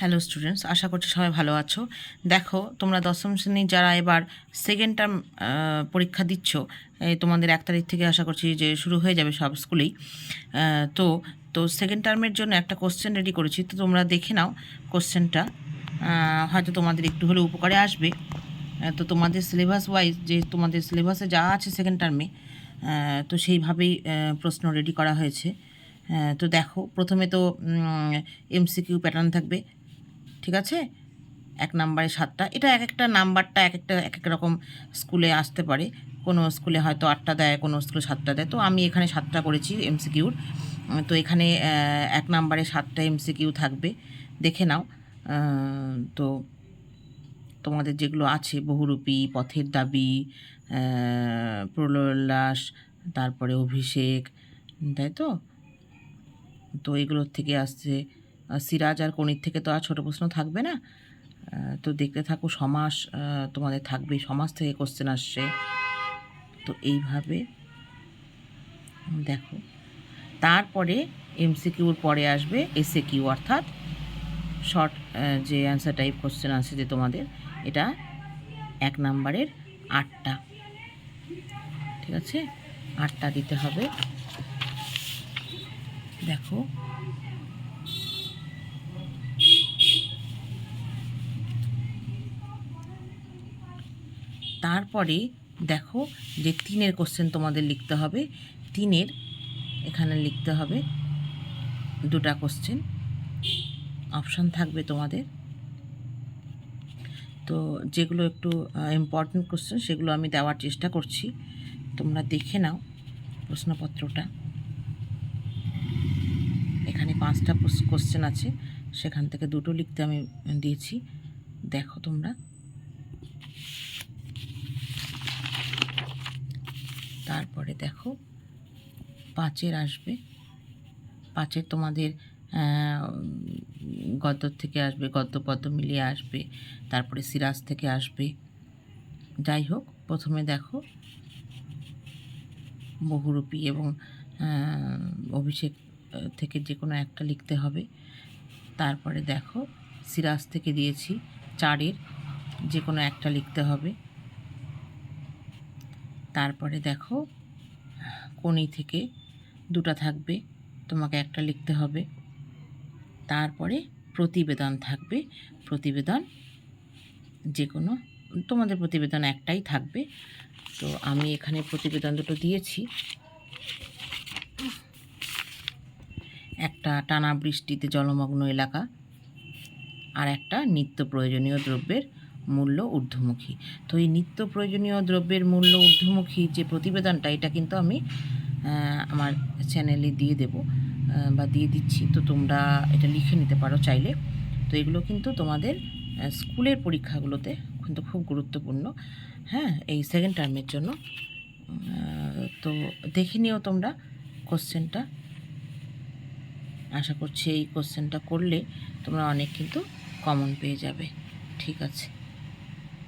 Hello students আশা করছি সবাই ভালো আছো। দেখো, তোমরা দশম শ্রেণির যারা এবার সেকেন্ড টার্ম পরীক্ষা দিচ্ছ তোমাদের এক তারিখ থেকে আশা করছি যে শুরু হয়ে যাবে সব স্কুলেই। তো তো সেকেন্ড টার্মের জন্য একটা কোশ্চেন রেডি করেছি। তো তোমরা দেখে নাও কোশ্চেনটা হয়তো তোমাদের একটু হলেও উপকারে আসবে। তো তোমাদের সিলেবাস ওয়াইজ যে তোমাদের সিলেবাসে যা আছে সেকেন্ড টার্মে তো সেইভাবেই প্রশ্ন রেডি করা হয়েছে। তো দেখো, প্রথমে তো এমসিকিউ প্যাটার্ন থাকবে। ঠিক আছে? এক নাম্বারে সাতটা। এটা এক একটা নাম্বারটা এক একটা এক এক রকম স্কুলে আসতে পারে। কোনো স্কুলে হয়তো আটটা দেয়, কোনো স্কুলে সাতটা দেয়। তো আমি এখানে সাতটা করেছি এমসিকিউর। তো এখানে এক নাম্বারে সাতটা এমসিকিউ থাকবে। দেখে নাও। তো তোমাদের যেগুলো আছে, বহুরূপী, পথের দাবি প্রলোল্লাস তারপরে অভিষেক, তাই তো? তো এগুলোর থেকে আসছে সিরাজ আর কণির থেকে তো আর ছোটো প্রশ্ন থাকবে না। তো দেখতে থাকো, সমাস তোমাদের থাকবে সমাজ থেকে কোশ্চেন আসছে। তো এইভাবে দেখো, তারপরে এমসিকিউর পরে আসবে এসএ কিউ অর্থাৎ শর্ট যে অ্যান্সার টাইপ কোশ্চেন আছে যে তোমাদের, এটা এক নাম্বারের আটটা। ঠিক আছে? আটটা দিতে হবে। দেখো তারপরে দেখো যে তিনের কোশ্চেন তোমাদের লিখতে হবে। তিনের এখানে লিখতে হবে দুটা কোশ্চেন অপশান থাকবে তোমাদের। তো যেগুলো একটু ইম্পর্টেন্ট কোশ্চেন সেগুলো আমি দেওয়ার চেষ্টা করছি। তোমরা দেখে নাও প্রশ্নপত্রটা। এখানে পাঁচটা কোশ্চেন আছে। সেখান থেকে দুটো লিখতে আমি দিয়েছি। দেখো তোমরা। তারপরে দেখো, পাঁচের আসবে। পাঁচের তোমাদের গদ্য থেকে আসবে গদ্য পদ্য মিলিয়ে আসবে, তারপরে সিরাজ থেকে আসবে। যাই হোক, প্রথমে দেখো, বহুরূপী এবং অভিষেক থেকে যে কোনো একটা লিখতে হবে। তারপরে দেখো, সিরাজ থেকে দিয়েছি চারের, যে কোনো একটা লিখতে হবে। তারপরে দেখো কোনি থেকে দুটো থাকবে, তোমাকে একটা লিখতে হবে। তারপরে প্রতিবেদন থাকবে, প্রতিবেদন যে কোনো তোমাদের প্রতিবেদন একটাই থাকবে। তো আমি এখানে প্রতিবেদন দুটো দিয়েছি। একটা টানা বৃষ্টিতে জলমগ্ন এলাকা, আর একটা নিত্য প্রয়োজনীয় দ্রব্যের মূল্য ঊর্ধ্বমুখী। তো এই নিত্য প্রয়োজনীয় দ্রব্যের মূল্য ঊর্ধ্বমুখী যে প্রতিবেদনটা, এটা কিন্তু আমি আমার চ্যানেলে দিয়ে দেব বা দিয়ে দিচ্ছি। তো তোমরা এটা লিখে নিতে পারো চাইলে। তো এগুলো কিন্তু তোমাদের স্কুলের পরীক্ষাগুলোতে কিন্তু খুব গুরুত্বপূর্ণ। হ্যাঁ এই সেকেন্ড টার্মের জন্য। তো দেখে নিও তোমরা কোশ্চেনটা আশা করছি এই কোশ্চেনটা করলে তোমরা অনেক কিন্তু কমন পেয়ে যাবে। ঠিক আছে।